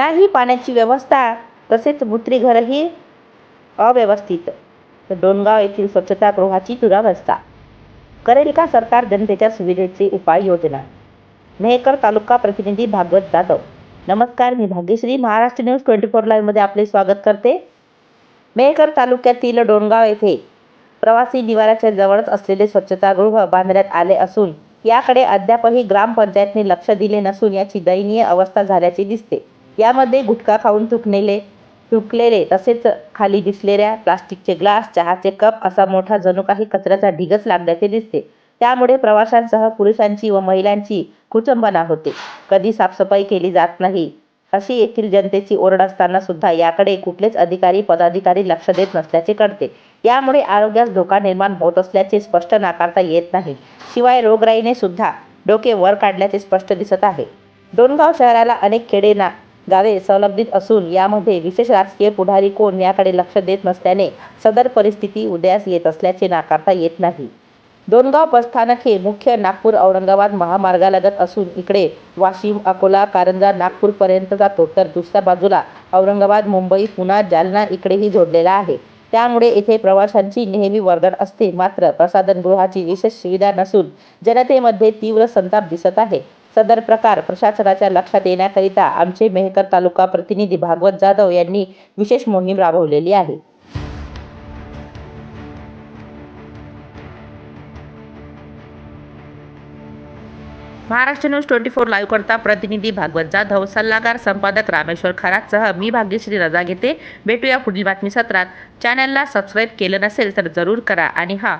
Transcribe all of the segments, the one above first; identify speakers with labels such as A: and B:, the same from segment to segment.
A: नाही पाण्याची व्यवस्था तसेच मुत्रीघरही अव्यवस्थित. तर डोणगाव येथील स्वच्छतागृहाची दुरावस्था. करेल का सरकार जनतेच्या सुविधेची उपाययोजना मेहकर तालुका प्रतिनिधी भागवत जाधव. नमस्कार मी Bhagyashree. Maharashtra news twenty four लाईव्हमध्ये आपले स्वागत करते. मेहकर तालुक्यातील डोणगाव येथे प्रवासी निवाराच्या जवळच असलेले स्वच्छतागृह बांधण्यात आले असून याकडे अद्यापही ग्रामपंचायतने लक्ष दिले नसून याची दयनीय अवस्था झाल्याचे दिसते. यामध्ये गुटखा खाऊन थुकलेले थुकलेले तसेच खाली दिसलेल्या प्लास्टिकचे ग्लास चहाचे कप असा मोठा जणू काही कचऱ्याचा ढिगच लागल्याचे दिसते. त्यामुळे प्रवाशांसह पुरुषांची व महिलांची कुचंबना होते. कधी साफसफाई केली जात नाही. अशी येथील जनतेची ओरड असताना सुद्धा याकडे कुठलेच अधिकारी पदाधिकारी लक्ष देत नसल्याचे कळते. यामुळे आरोग्यास धोका निर्माण होत असल्याचे स्पष्ट नाकारता येत नाही. शिवाय रोगराईने सुद्धा डोके वर काढल्याचे स्पष्ट दिसत आहे. डोणगाव शहराला अनेक खेडे ना गावे संलग्नित असून यामध्ये विशेष राजकीय पुढारी कोण याकडे लक्ष देत नसल्याने सदर परिस्थिती उदयास येत असल्याचे नाकारता येत नाही. दोनगाव बसस्थानक हे मुख्य नागपूर औरंगाबाद महामार्गालगत असून इकडे वाशिम अकोला कारंजा नागपूरपर्यंत जातो. तर दुसऱ्या बाजूला औरंगाबाद मुंबई पुणा जालना इकडेही जोडलेला आहे. त्यामुळे येथे प्रवाशांची नेहमी वर्दळ असते. मात्र प्रसाधनगृहाची विशेष सुविधा नसून जनतेमध्ये तीव्र संताप दिसत आहे. सदर प्रकार प्रशासनाच्या लक्षात येण्याकरिता आमचे मेहकर तालुका प्रतिनिधी भागवत जाधव यांनी विशेष मोहीम राबवलेली आहे. Maharashtra news twenty four live करता प्रतिनिधी भागवत जाधव सल्लागार संपादक रामेश्वर खरातसह मी भाग्यश्री रजा घेते. भेटूया पुढील बातमी सत्रात. चॅनलला सबस्क्राईब केलं नसेल तर जरूर करा आणि हा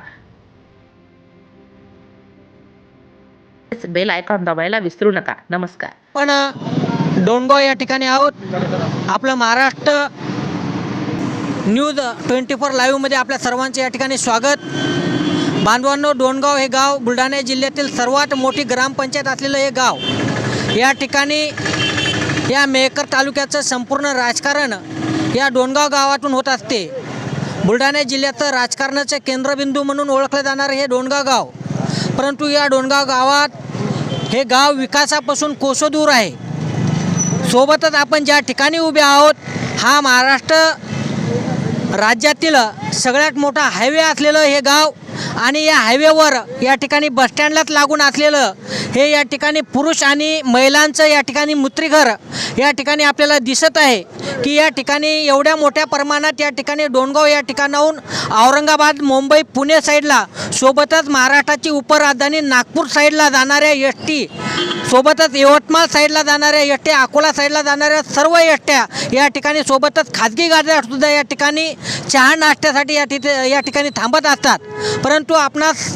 A: बेल आयकॉन दाबायला विसरू नका. नमस्कार.
B: पण डोणगाव या ठिकाणी आहोत. आपलं महाराष्ट्र न्यूज ट्वेंटी फोर लाईव्हमध्ये आपल्या सर्वांचे या ठिकाणी स्वागत. बांधवांनो डोणगाव हे गाव बुलढाणा जिल्ह्यातील सर्वात मोठी ग्रामपंचायत असलेलं हे गाव. या ठिकाणी या मेहकर तालुक्याचं संपूर्ण राजकारण या डोणगाव गावातून होत असते. बुलढाणा जिल्ह्याचं राजकारणाचं केंद्रबिंदू म्हणून ओळखलं जाणारं हे डोणगाव गाव. परंतु या डोणगाव गावात हे गाव विकासापासून कोसो दूर आहे. सोबतच आपण ज्या ठिकाणी उभे आहोत हा महाराष्ट्र राज्यातील सगळ्यात मोठा हायवे असलेलं हे गाव आणि या हायवेवर या ठिकाणी बसस्टँडलाच लागून असलेलं हे या ठिकाणी पुरुष आणि महिलांचं या ठिकाणी मूत्रीघर या ठिकाणी आपल्याला दिसत आहे की या ठिकाणी एवढ्या मोठ्या प्रमाणात या ठिकाणी डोणगाव या ठिकाणाहून औरंगाबाद मुंबई पुणे साईडला सोबतच महाराष्ट्राची उपराजधानी नागपूर साईडला जाणाऱ्या एस टी सोबतच यवतमाळ साईडला जाणाऱ्या एस अकोला साईडला जाणाऱ्या सर्व एस या ठिकाणी सोबतच खाजगी गाड्या सुद्धा या ठिकाणी चहा नाश्त्यासाठी या तिथे या ठिकाणी थांबत असतात. परंतु आपणास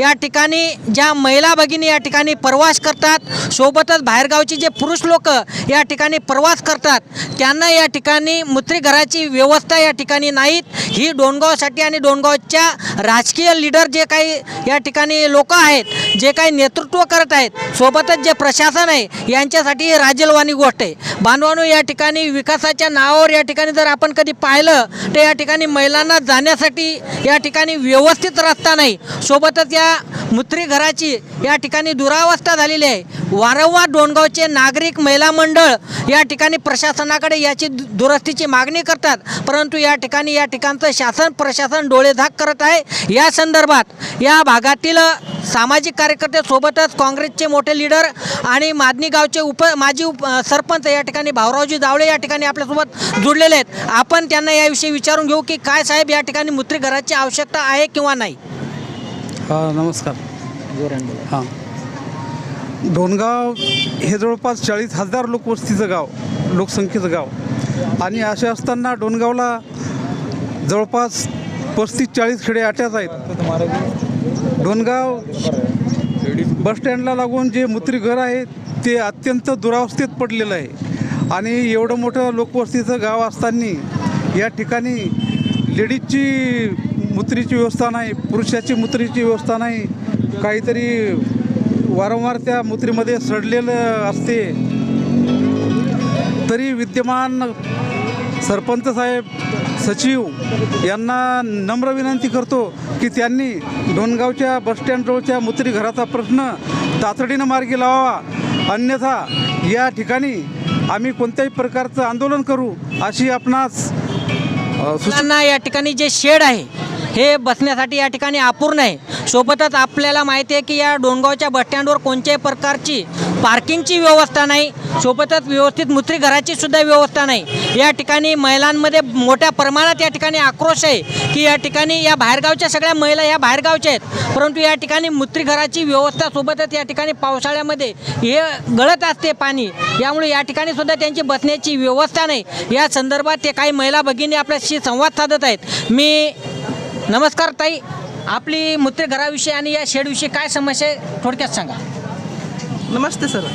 B: या ठिकाणी ज्या महिला भगिनी या ठिकाणी प्रवास करतात सोबतच बाहेरगावचे जे पुरुष लोक या ठिकाणी प्रवास करतात त्यांना या ठिकाणी मूत्रीघराची व्यवस्था या ठिकाणी नाहीत ही डोणगावसाठी आणि डोणगावच्या राजकीय लीडर जे काही या ठिकाणी लोक आहेत जे काही नेतृत्व करत आहेत सोबतच जे प्रशासन आहे यांच्यासाठी राजलवानी राजलवाणी गोष्ट आहे बांधवानू या ठिकाणी विकासाच्या नावावर या ठिकाणी जर आपण कधी पाहिलं तर या ठिकाणी महिलांना जाण्यासाठी या ठिकाणी व्यवस्थित रस्ता नाही सोबतच या मुत्री घराची या ठिकाणी दुरावस्था झालेली आहे. वारंवार डोणगावचे नागरिक महिला मंडळ या ठिकाणी प्रशासनाकडे याची दु- दुरुस्तीची मागणी करतात. परंतु या ठिकाणी या ठिकाणचं शासन प्रशासन डोळेझाक करत आहे. या संदर्भात या भागातील सामाजिक कार्यकर्ते सोबतच काँग्रेसचे मोठे लीडर आणि मादनी गावचे उप माजी उप सरपंच या ठिकाणी भाऊरावजी जावळे या ठिकाणी आपल्यासोबत जुडलेले आहेत. आपण त्यांना याविषयी विचारून घेऊ की काय साहेब या ठिकाणी मुत्री घराची आवश्यकता आहे किंवा नाही.
C: हा नमस्कार. हां. डोणगाव हे जवळपास चाळीस हजार लोकवस्तीचं गाव लोकसंख्येचं गाव. आणि असे असताना डोणगावला जवळपास पस्तीस चाळीस खेडे आट्याच आहेत. डोणगाव बसस्टँडला लागून जे मुत्री घर आहे ते अत्यंत दुरावस्थेत पडलेलं आहे. आणि एवढं मोठं लोकवस्तीचं गाव असताना या ठिकाणी लेडीजची मुत्रीची व्यवस्था नाही पुरुषाची मुत्रीची व्यवस्था नाही. काहीतरी वारंवार त्या मुत्रीमध्ये सडलेलं असते. तरी विद्यमान सरपंच साहेब सचिव यांना नम्र विनंती करतो की त्यांनी डोणगावच्या बसस्टँडजवळच्या मुत्री घराचा प्रश्न तातडीनं मार्गी लावावा. अन्यथा या ठिकाणी आम्ही कोणत्याही प्रकारचं आंदोलन करू अशी आपणास
B: सूचना या ठिकाणी जे शेड आहे हे बसण्यासाठी या ठिकाणी अपूर्ण आहे. सोबतच आपल्याला माहिती आहे की या डोणगावच्या बसस्टँडवर कोणत्याही प्रकारची पार्किंगची व्यवस्था नाही. सोबतच व्यवस्थित मुत्रीघराची सुद्धा व्यवस्था नाही. या ठिकाणी महिलांमध्ये मोठ्या प्रमाणात या ठिकाणी आक्रोश आहे की या ठिकाणी या बाहेरगावच्या सगळ्या महिला या बाहेरगावच्या आहेत. परंतु या ठिकाणी मुत्रीघराची व्यवस्था सोबतच या ठिकाणी पावसाळ्यामध्ये हे गळत असते पाणी. यामुळे या ठिकाणी सुद्धा त्यांची बसण्याची व्यवस्था नाही. या संदर्भात ते काही महिला भगिनी आपल्याशी संवाद साधत आहेत. मी नमस्कार ताई. आपली मूत्रघराविषयी आणि या शेडविषयी काय समस्या आहे थोडक्यात सांगा.
D: नमस्ते सर.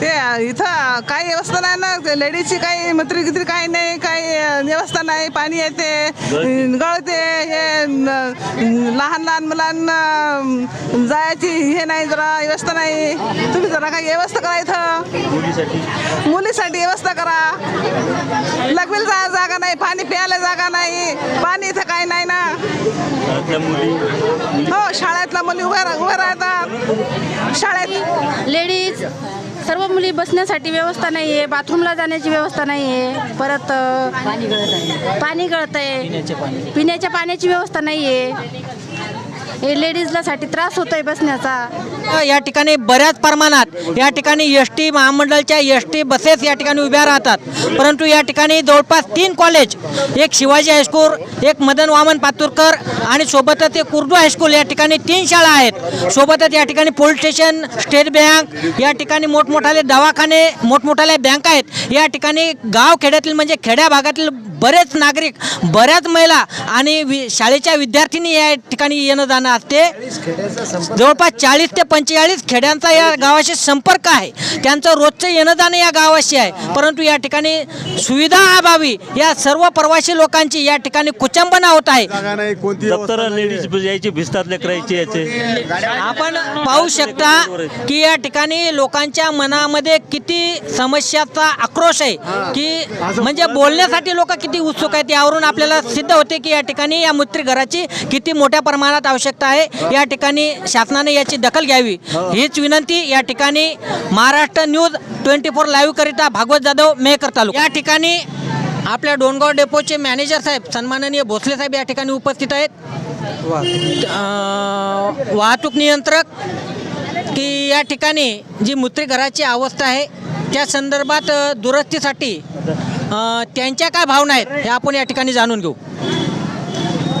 D: ते इथं काही व्यवस्था नाही ना. लेडीजची काही मत्री गित्री काही नाही काही व्यवस्था नाही. पाणी येते गळते. हे लहान लहान मुलांना जायची हे नाही जरा व्यवस्था नाही. तुम्ही जरा काही व्यवस्था करा इथं. मुलीसाठी? व्यवस्था करा. लग्न जागा नाही. पाणी प्यायला जागा नाही. पाणी इथं काही नाही. हो शाळेतल्या मुली उभ्या रा- उभ्या राहतात. शाळेत
E: लेडीज सर्व मुली बसण्यासाठी व्यवस्था नाही आहे बाथरूमला जाण्याची व्यवस्था नाही आहे परत पाणी गळत आहे. पाणी गळत आहे पिण्याच्या पाण्याची व्यवस्था नाही आहे हे लेडीजलासाठी त्रास होतो आहे बसण्याचा
B: या ठिकाणी बऱ्याच प्रमाणात या ठिकाणी एस टी महामंडळाच्या एस टी बसेस या ठिकाणी उभ्या राहतात. परंतु या ठिकाणी जवळपास तीन कॉलेज एक शिवाजी हायस्कूल एक मदन वामन पातुरकर आणि सोबतच एक उर्दू हायस्कूल या ठिकाणी तीन शाळा आहेत. सोबतच या ठिकाणी पोलीस स्टेशन स्टेट बँक या ठिकाणी मोठमोठाले दवाखाने मोठमोठाले बँक आहेत. या ठिकाणी गाव खेड्यातील म्हणजे खेड्या भागातील बरेच नागरिक बऱ्याच महिला आणि वि शाळेच्या विद्यार्थिनी या ठिकाणी येणं जाणं असते जवळपास चाळीस ते पंचेचाळीस खेड्यांचा या गावाशी संपर्क आहे. त्यांचं रोजचं येणं जाणं या गावाशी आहे. परंतु या ठिकाणी सुविधा अभावी या सर्व प्रवासी लोकांची या ठिकाणी कुचंबना होत आहे.
F: जागा नाही कोणती
G: दप्तर लेडीज यायची भिजतात लेकरायचे याचे
B: आपण पाहू शकता की या ठिकाणी लोकांच्या मनामध्ये किती समस्याचा आक्रोश आहे की म्हणजे बोलण्यासाठी लोक किती उत्सुक आहेत यावरून आपल्याला सिद्ध होते की या ठिकाणी या मूत्रीघराची किती मोठ्या प्रमाणात आवश्यकता आहे. या ठिकाणी शासनाने याची दखल घ्यावी. हीच विनंती या ठिकाणी महाराष्ट्र न्यूज ट्वेंटी फोर लाईव्हकरिता भागवत जाधव मेहकर तालुका. या ठिकाणी आपल्या डोणगाव डेपोचे मॅनेजर साहेब सन्माननीय भोसले साहेब या ठिकाणी उपस्थित आहेत. वाहतूक नियंत्रक की या ठिकाणी जी मूत्रीघराची अवस्था आहे त्या संदर्भात दुरुस्तीसाठी त्यांच्या काय भावना आहेत हे आपण या ठिकाणी जाणून घेऊ.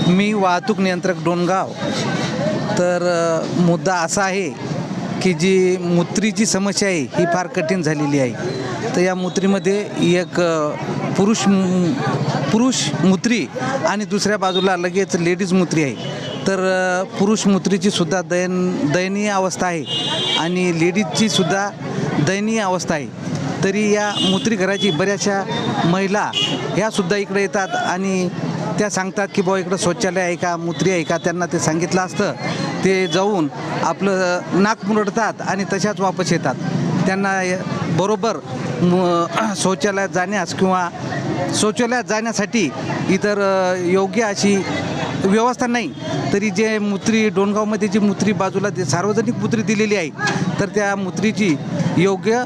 H: मी वाहतूक नियंत्रक डोनगाव तर मुद्दा असा आहे की जी मूत्रीची समस्या आहे ही फार कठीण झालेली आहे. तर या मूत्रीमध्ये एक पुरुष पुरुष मूत्री आणि दुसऱ्या बाजूला लगेच लेडीज मूत्री आहे. तर पुरुष मूत्रीची सुद्धा दयन दयनीय अवस्था आहे आणि लेडीजची सुद्धा दयनीय अवस्था आहे. तरी या मूत्रीघराची बऱ्याचशा महिला ह्यासुद्धा इकडे येतात आणि त्या सांगतात की बुवा इकडं शौचालय आहे का? मूत्री आहे का? त्यांना ते सांगितलं असतं. ते जाऊन आपलं नाक मुरडतात आणि तशाच वापस येतात. त्यांना बरोबर म- शौचालयात जाण्यास किंवा शौचालयात जाण्यासाठी इतर योग्य अशी व्यवस्था नाही. तरी जे मूत्री डोणगावमध्ये जी मूत्री बाजूला सार्वजनिक मूत्री दिलेली आहे तर त्या मूत्रीची योग्य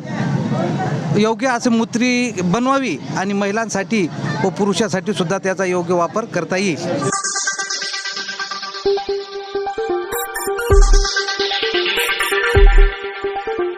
H: योग्य असं मूत्री बनवावी आणि महिलांसाठी व पुरुषासाठी सुद्धा त्याचा योग्य वापर करता येईल.